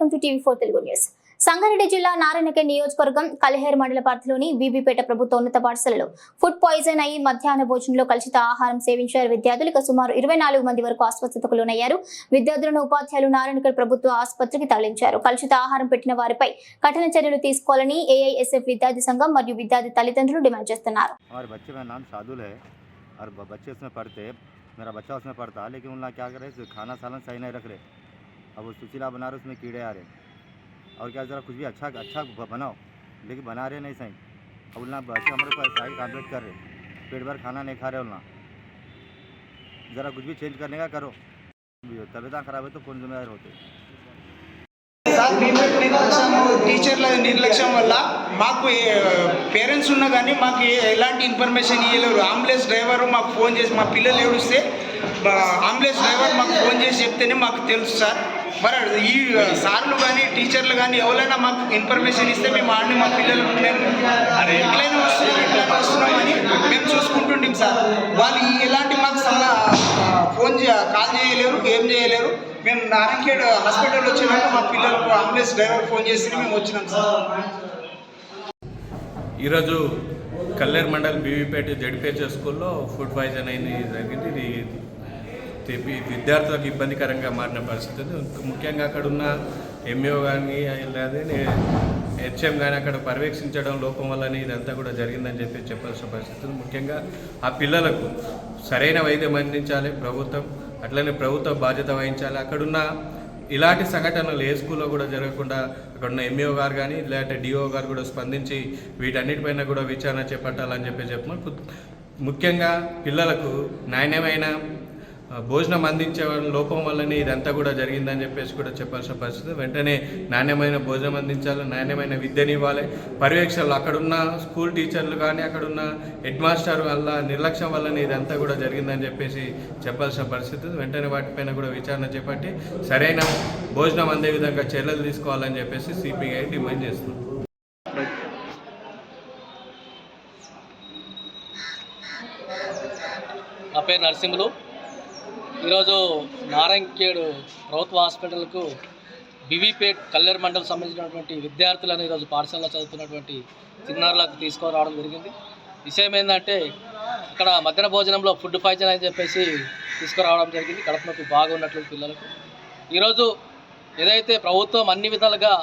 welcome to TV four Telugu news Sangareddy జిల్లా నారాయణఖేడ్ నియోజకవర్గం కలిహేర్ మండల పరిధిలోని బీబీపేట ప్రభుత్వ ఉన్నత పాఠశాలలో ఫుడ్ పాయిజన్ అయి మధ్యాహ్న భోజనంలో కలుషిత ఆహారం సేవించారు విద్యార్థులు ఇక సుమారు ఇరవై నాలుగు మంది వరకు ఆసుపత్రికి లోనయ్యారు విద్యార్థులను ఉపాధ్యాయులు నారాయణఖేడ్ ప్రభుత్వ ఆసుపత్రికి తరలించారు కలుషిత ఆహారం పెట్టిన వారిపై కఠిన చర్యలు తీసుకోవాలని ఏఐఎస్ఎఫ్ విద్యార్థి సంఘం మరియు విద్యార్థి తల్లిదండ్రులు డిమాండ్ చేస్తున్నారు हमारे बच्चे का नाम शादुल है और ब- बच्चे उसमें पढ़ते मेरा बच्चा उसमें पढ़ता लेकिन उन लोग क्या कर रहे खाना सालन सही नहीं रख रहे अब वो सुशीला बना रहे उसमें कीड़े आ रहे और क्या ज़रा कुछ भी अच्छा अच्छा ब- बनाओ लेकिन बना रहे नहीं सही अब उन लोग बच्चे हमारे पास शाही कॉम्प्लीट कर रहे पेट भर खाना नहीं खा रहे उन लोग ज़रा कुछ भी चेंज करने का करो तबीयत खराब है तो कौन जिम्मेदार होते సార్ మేము నిర్లక్ష్యం టీచర్ల నిర్లక్ష్యం వల్ల మాకు పేరెంట్స్ ఉన్నా కానీ మాకు ఏ- ఎలాంటి ఇన్ఫర్మేషన్ ఇవ్వలేరు అంబులెన్స్ డ్రైవర్ మాకు ఫోన్ చేసి మా పిల్లలు ఏడుస్తే బ- అంబులెన్స్ డ్రైవర్ మాకు ఫోన్ చేసి చెప్తేనే మాకు తెలుసు సార్. మరి ఈ సార్లు కానీ టీచర్లు కానీ ఎవరైనా మాకు ఇన్ఫర్మేషన్ ఇస్తే మేము ఆడిని మా పిల్లలు మేము అరే ఎట్లయినా వస్తున్నాం ఎట్లయినా వస్తున్నామని మేము చూసుకుంటుంటాం సార్. వాళ్ళు ఎలాంటి మాకు సలహా ఫోన్ కాల్ చేయలేరు ఏం చేయలేరు. మేము నారాయణఖేడ్ హాస్పిటల్ వచ్చినాక మా పిల్లలకు అంబులెన్స్ డ్రైవర్ ఫోన్ చేసి మేము వచ్చినాం సార్. ఈరోజు కల్లేరు మండల్ బీవీపేట జడిపేచ స్కూల్లో ఫుడ్ పాయిజన్ అయింది జరిగింది. ఇది విద్యార్థులకు ఇబ్బందికరంగా మారిన పరిస్థితి ఉంది. ముఖ్యంగా అక్కడ ఉన్న ఎంఈఓ కానీ లేదా హెచ్ఎం కానీ అక్కడ పర్యవేక్షించడం లోపం వల్లనే ఇదంతా కూడా జరిగిందని చెప్పి చెప్పాల్సిన పరిస్థితి ఉంది. ముఖ్యంగా ఆ పిల్లలకు సరైన వైద్యం అందించాలి ప్రభుత్వం అట్లనే ప్రభుత్వం బాధ్యత వహించాలి అక్కడున్న ఇలాంటి సంఘటనలు ఏ స్కూల్లో కూడా జరగకుండా అక్కడ ఉన్న ఎంఈఓ గారు కానీ లేదంటే డిఓ గారు కూడా స్పందించి వీటన్నిటిపైన కూడా విచారణ చేపట్టాలని చెప్పి చెప్పమని ముఖ్యంగా పిల్లలకు నాణ్యమైన భోజనం అందించే వాళ్ళ లోపం వల్లనే ఇదంతా కూడా జరిగిందని చెప్పేసి కూడా చెప్పాల్సిన పరిస్థితి. వెంటనే నాణ్యమైన భోజనం అందించాలి నాణ్యమైన విద్యని ఇవ్వాలి. పర్యవేక్షణలు అక్కడున్న స్కూల్ టీచర్లు కానీ అక్కడున్న హెడ్ మాస్టర్ వల్ల నిర్లక్ష్యం వల్లనే ఇదంతా కూడా జరిగిందని చెప్పేసి చెప్పాల్సిన పరిస్థితి. వెంటనే వాటిపైన కూడా విచారణ చేపట్టి సరైన భోజనం అందే విధంగా చర్యలు తీసుకోవాలని చెప్పేసి సిపిఐ డిమాండ్ చేస్తున్నాం నా పేరు నరసింహులు. ఈరోజు నారాయణఖేడ్ ప్రభుత్వ హాస్పిటల్కు బీవీపేట్ కల్లెర్ మండలం సంబంధించినటువంటి విద్యార్థులను ఈరోజు పాఠశాలలో చదువుతున్నటువంటి చిన్నారులకు తీసుకురావడం జరిగింది. విషయం ఏంటంటే ఇక్కడ మధ్యాహ్న భోజనంలో ఫుడ్ పాయిజన్ అని చెప్పేసి తీసుకురావడం జరిగింది. కడుపు నొప్పి బాగున్నట్లు పిల్లలకు. ఈరోజు ఏదైతే ప్రభుత్వం అన్ని విధాలుగా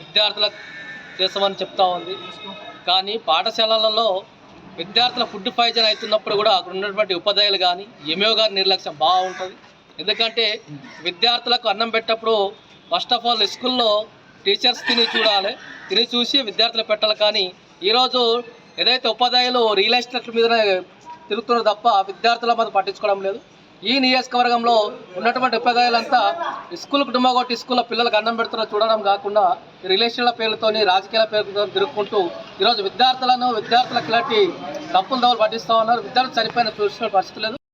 విద్యార్థులకు చేస్తామని చెప్తా ఉంది. కానీ పాఠశాలలలో విద్యార్థుల ఫుడ్ పాయిజన్ అవుతున్నప్పుడు కూడా అక్కడ ఉన్నటువంటి ఉపాధ్యాయులు కానీ ఏమో గారి నిర్లక్ష్యం బాగుంటుంది. ఎందుకంటే విద్యార్థులకు అన్నం పెట్టప్పుడు ఫస్ట్ ఆఫ్ ఆల్ స్కూల్లో టీచర్స్ తిని చూడాలి. తిని చూసి విద్యార్థులు పెట్టాలి కానీ ఈరోజు ఏదైతే ఉపాధ్యాయులు రియల్ ఎస్టేట్ మీదనే తిరుగుతున్నారు తప్ప విద్యార్థుల మీద పట్టించుకోవడం లేదు. ఈ నియోజకవర్గంలో ఉన్నటువంటి ఉపాధ్యాయులంతా స్కూల్ కుటుంబ కొట్టి స్కూల్లో పిల్లలకు అన్నం పెడుతున్న చూడడం కాకుండా రిలేషన్ల పేర్లతోని రాజకీయాల పేర్లతో తిరుగుకుంటూ ఈరోజు విద్యార్థులను విద్యార్థులకు ఇలాంటి తప్పులు దోవలు పట్టిస్తూ ఉన్నారు. విద్యార్థులు చనిపోయిన చూసిన పరిస్థితి లేదు.